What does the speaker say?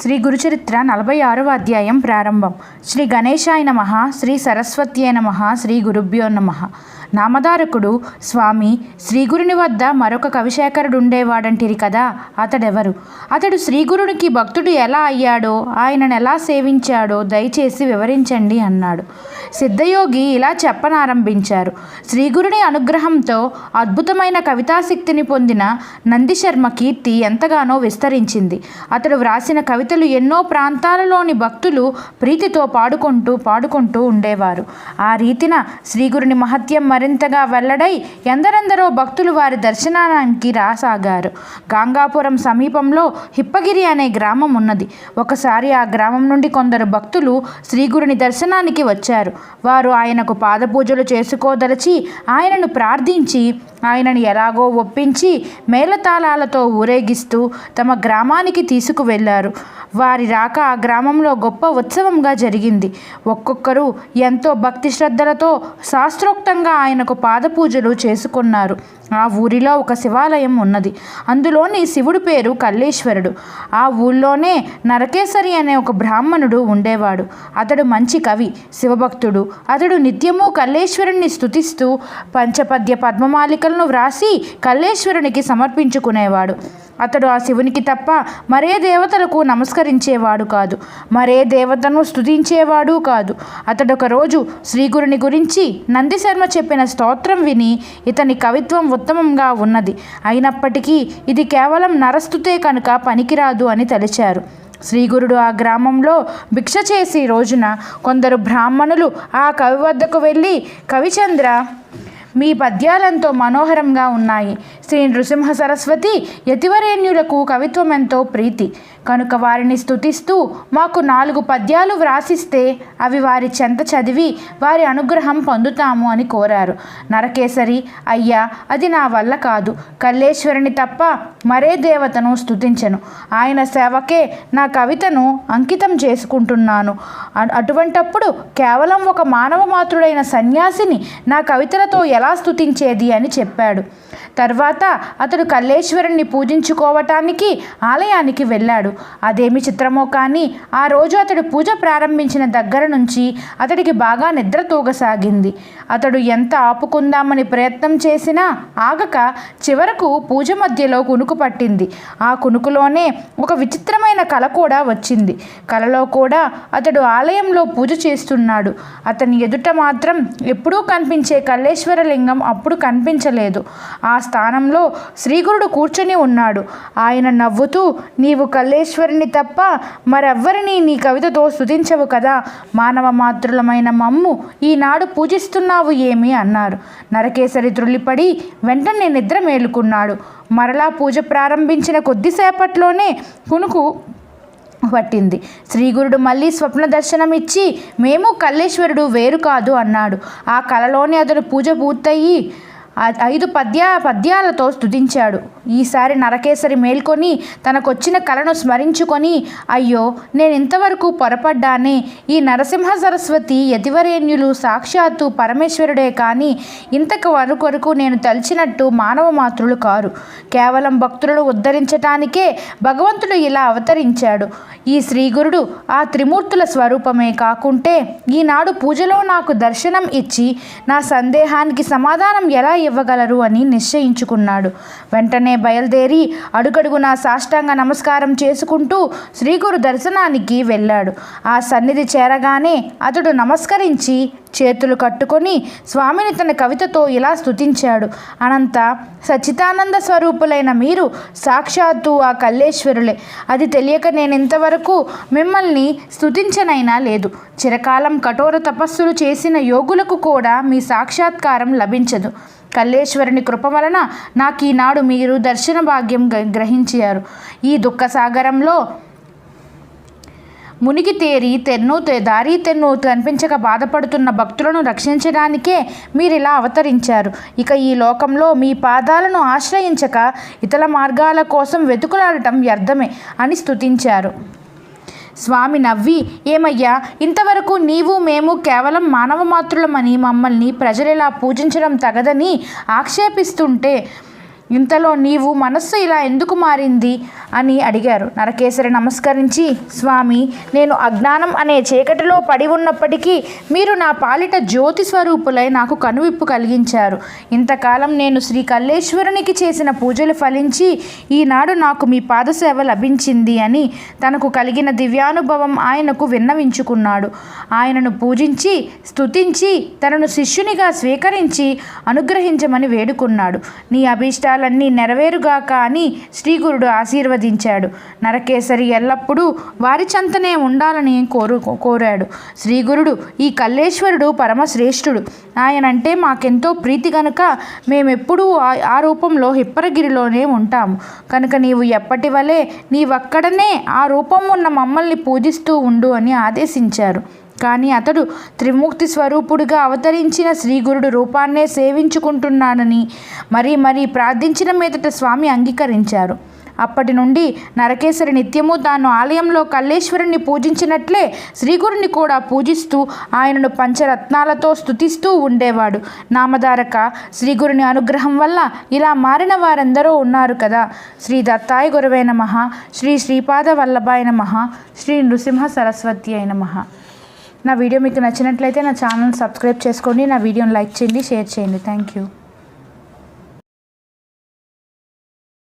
శ్రీ గురుచరిత్ర నలభై ఆరవ అధ్యాయం ప్రారంభం. శ్రీ గణేశాయ నమ శ్రీ సరస్వత్యే నమ శ్రీ గురుభ్యో నమ. నామధారకుడు. స్వామి శ్రీగురుని వద్ద మరొక కవిశేఖరుడు ఉండేవాడంటిరి కదా అతడెవరు? అతడు శ్రీగురునికి భక్తుడు ఎలా అయ్యాడో ఆయనను ఎలా సేవించాడో దయచేసి వివరించండి అన్నాడు. సిద్ధయోగి ఇలా చెప్పనారంభించారు. శ్రీగురుని అనుగ్రహంతో అద్భుతమైన కవితాశక్తిని పొందిన నందిశర్మ కీర్తి ఎంతగానో విస్తరించింది. అతడు వ్రాసిన కవితలు ఎన్నో ప్రాంతాలలోని భక్తులు ప్రీతితో పాడుకుంటూ పాడుకుంటూ ఉండేవారు. ఆ రీతిన శ్రీగురుని మహత్యం మరింతగా వెల్లడై ఎందరెందరో భక్తులు వారి దర్శనానికి రాసాగారు. గంగాపురం సమీపంలో హిప్పగిరి అనే గ్రామం ఉన్నది. ఒకసారి ఆ గ్రామం నుండి కొందరు భక్తులు శ్రీగురుని దర్శనానికి వచ్చారు. వారు ఆయనకు పాదపూజలు చేసుకోదలచి ఆయనను ప్రార్థించి ఆయనను ఎలాగో ఒప్పించి మేళతాళాలతో ఊరేగిస్తూ తమ గ్రామానికి తీసుకువెళ్ళారు వారి రాక ఆ గ్రామంలో గొప్ప ఉత్సవంగా జరిగింది. ఒక్కొక్కరు ఎంతో భక్తి శ్రద్ధలతో శాస్త్రోక్తంగా ఆయనకు పాదపూజలు చేసుకున్నారు. ఆ ఊరిలో ఒక శివాలయం ఉన్నది. అందులోని శివుడి పేరు కల్లేశ్వరుడు. ఆ ఊళ్ళోనే నరకేశరి అనే ఒక బ్రాహ్మణుడు ఉండేవాడు. అతడు మంచి కవి శివభక్తుడు. అతడు నిత్యము కల్లేశ్వరుణ్ణి స్తుతిస్తూ పంచపద్య పద్మమాలికలను వ్రాసి కల్లేశ్వరునికి సమర్పించుకునేవాడు. అతడు ఆ శివునికి తప్ప మరే దేవతలకు నమస్కరించేవాడు కాదు. మరే దేవతను స్తుతించేవాడు కాదు. అతడు రోజు శ్రీగురుని గురించి నందిశర్మ చెప్పిన స్తోత్రం విని ఇతని కవిత్వం ఉత్తమంగా ఉన్నది. అయినప్పటికీ ఇది కేవలం నరస్తుతే కనుక పనికిరాదు అని తలిచారు. శ్రీగురుడు ఆ గ్రామంలో భిక్ష చేసి రోజున కొందరు బ్రాహ్మణులు ఆ కవి వద్దకు వెళ్ళి కవిచంద్ర మీ పద్యాలెంతో మనోహరంగా ఉన్నాయి. శ్రీ నృసింహ సరస్వతి యతివరేణ్యులకు కవిత్వం ఎంతో ప్రీతి. కనుక వారిని స్థుతిస్తూ మాకు నాలుగు పద్యాలు వ్రాసిస్తే అవి వారి చెంత చదివి వారి అనుగ్రహం పొందుతాము అని కోరారు. నరకేసరి అయ్యా అది నా వల్ల కాదు. కల్లేశ్వరుని తప్ప మరే దేవతను స్థుతించను ఆయన సేవకే నా కవితను అంకితం చేసుకుంటున్నాను. అటువంటప్పుడు కేవలం ఒక మానవ మాతృడైన సన్యాసిని నా కవితలతో ఎలా స్థుతించేది అని చెప్పాడు. తర్వాత అతడు కల్లేశ్వరుణ్ణి పూజించుకోవటానికి ఆలయానికి వెళ్ళాడు. అదేమి చిత్రమో కానీ ఆ రోజు అతడు పూజ ప్రారంభించిన దగ్గర నుంచి అతడికి బాగా నిద్ర తూగసాగింది. అతడు ఎంత ఆపుకుందామని ప్రయత్నం చేసినా ఆగక చివరకు పూజ మధ్యలో కునుకు పట్టింది. ఆ కునుకులోనే ఒక విచిత్రమైన కల కూడా వచ్చింది. కలలో కూడా అతడు ఆలయంలో పూజ చేస్తున్నాడు. అతని ఎదుట మాత్రం ఎప్పుడూ కనిపించే కల్లేశ్వర లింగం అప్పుడు కనిపించలేదు. ఆ స్థానంలో శ్రీగురుడు కూర్చొని ఉన్నాడు. ఆయన నవ్వుతూ నీవు కల్లేశ్వరుని తప్ప మరెవ్వరిని నీ కవితతో స్థుతించవు కదా? మానవ మాతృలమైన మమ్ము ఈనాడు పూజిస్తున్నావు ఏమి అన్నారు. నరకేసరి త్రుల్లిపడి వెంటనే నిద్ర మేలుకున్నాడు. మరలా పూజ ప్రారంభించిన కొద్దిసేపట్లోనే కునుకు పట్టింది. శ్రీగురుడు మళ్ళీ స్వప్న దర్శనం ఇచ్చి మేము కల్లేశ్వరుడు వేరు కాదు అన్నాడు. ఆ కలలోనే అతడు పూజ పూర్తయి ఐదు పద్య పద్యాలతో స్తుతించాడు. ఈసారి నరకేసరి మేల్కొని తనకొచ్చిన కళను స్మరించుకొని అయ్యో నేను ఇంతవరకు పొరపడ్డానే? ఈ నరసింహ సరస్వతి యతివరేణ్యులు సాక్షాత్తు పరమేశ్వరుడే కానీ ఇంతకు వరకు వరకు నేను తలిచినట్టు మానవ మాతృలు కారు. కేవలం భక్తులను ఉద్ధరించటానికే భగవంతుడు ఇలా అవతరించాడు. ఈ శ్రీగురుడు ఆ త్రిమూర్తుల స్వరూపమే కాకుంటే ఈనాడు పూజలో నాకు దర్శనం ఇచ్చి నా సందేహానికి సమాధానం ఎలా ఇవ్వగలరు అని నిశ్చయించుకున్నాడు. వెంటనే బయలుదేరి అడుగడుగునా సాష్టాంగ నమస్కారం చేసుకుంటూ శ్రీగురు దర్శనానికి వెళ్ళాడు. ఆ సన్నిధి చేరగానే అతడు నమస్కరించి చేతులు కట్టుకొని స్వామిని తన కవితతో ఇలా స్థుతించాడు అనంత సచ్చిదానంద స్వరూపులైన మీరు సాక్షాత్తు ఆ కల్లేశ్వరులే. అది తెలియక నేను ఇంతవరకు మిమ్మల్ని స్థుతించనైనా లేదు. చిరకాలం కఠోర తపస్సులు చేసిన యోగులకు కూడా మీ సాక్షాత్కారం లభించదు. కల్లేశ్వరుని కృప వలన నాకు ఈనాడు మీరు దర్శన భాగ్యం గ- గ్రహించారు. ఈ దుఃఖసాగరంలో మునిగి తేరి తెన్ను దారి తెన్ను కనిపించక బాధపడుతున్న భక్తులను రక్షించడానికే మీరు ఇలా అవతరించారు. ఇక ఈ లోకంలో మీ పాదాలను ఆశ్రయించక ఇతర మార్గాల కోసం వెతుకులాడటం వ్యర్థమే అని స్తుతించారు. స్వామి నవ్వి ఏమయ్యా ఇంతవరకు నీవు మేము కేవలం మానవ మాతృలమని మమ్మల్ని ప్రజలు ఇలా పూజించడం తగదని ఆక్షేపిస్తుంటే ఇంతలో నీవు మనస్సు ఇలా ఎందుకు మారింది? అని అడిగారు. నరకేశ్వరి నమస్కరించి స్వామి నేను అజ్ఞానం అనే చీకటిలో పడి ఉన్నప్పటికీ మీరు నా పాలిట జ్యోతి స్వరూపులై నాకు కనువిప్పు కలిగించారు. ఇంతకాలం నేను శ్రీ కల్లేశ్వరునికి చేసిన పూజలు ఫలించి ఈనాడు నాకు మీ పాదసేవ లభించింది అని తనకు కలిగిన దివ్యానుభవం ఆయనకు విన్నవించుకున్నాడు. ఆయనను పూజించి స్తుతించి తనను శిష్యునిగా స్వీకరించి అనుగ్రహించమని వేడుకున్నాడు. నీ కోరికలన్నీ నెరవేరుగాక అని శ్రీగురుడు ఆశీర్వదించాడు. నరకేసరి ఎల్లప్పుడూ వారి చెంతనే ఉండాలని కోరు కోరాడు. శ్రీగురుడు ఈ కల్లేశ్వరుడు పరమశ్రేష్ఠుడు. ఆయనంటే మాకెంతో ప్రీతి గనుక మేమెప్పుడూ ఆ- ఆ రూపంలో హిప్పరగిరిలోనే ఉంటాము. కనుక నీవు ఎప్పటి వలె నీవక్కడనే ఆ రూపం ఉన్న మమ్మల్ని పూజిస్తూ ఉండు అని ఆదేశించారు. కానీ అతడు త్రిమూర్తి స్వరూపుడిగా అవతరించిన శ్రీగురుడు రూపాన్నే సేవించుకుంటున్నానని మరీ మరీ ప్రార్థించిన మీదట స్వామి అంగీకరించారు. అప్పటి నుండి నరకేశ్వరి నిత్యము తాను ఆలయంలో కల్లేశ్వరుని పూజించినట్లే శ్రీగురుని కూడా పూజిస్తూ ఆయనను పంచరత్నాలతో స్తుతిస్తూ ఉండేవాడు. నామధారక శ్రీగురుని అనుగ్రహం వల్ల ఇలా మారిన వారందరూ ఉన్నారు కదా. శ్రీ దత్తాయ గురవే నమ. శ్రీ శ్రీపాద వల్లభాయ నమ. శ్రీ నృసింహ సరస్వతి అయిన నమ. నా వీడియో మీకు నచ్చినట్లయితే నా ఛానల్ సబ్స్క్రైబ్ చేసుకోండి నా వీడియోని లైక్ చేయండి షేర్ చేయండి. Thank you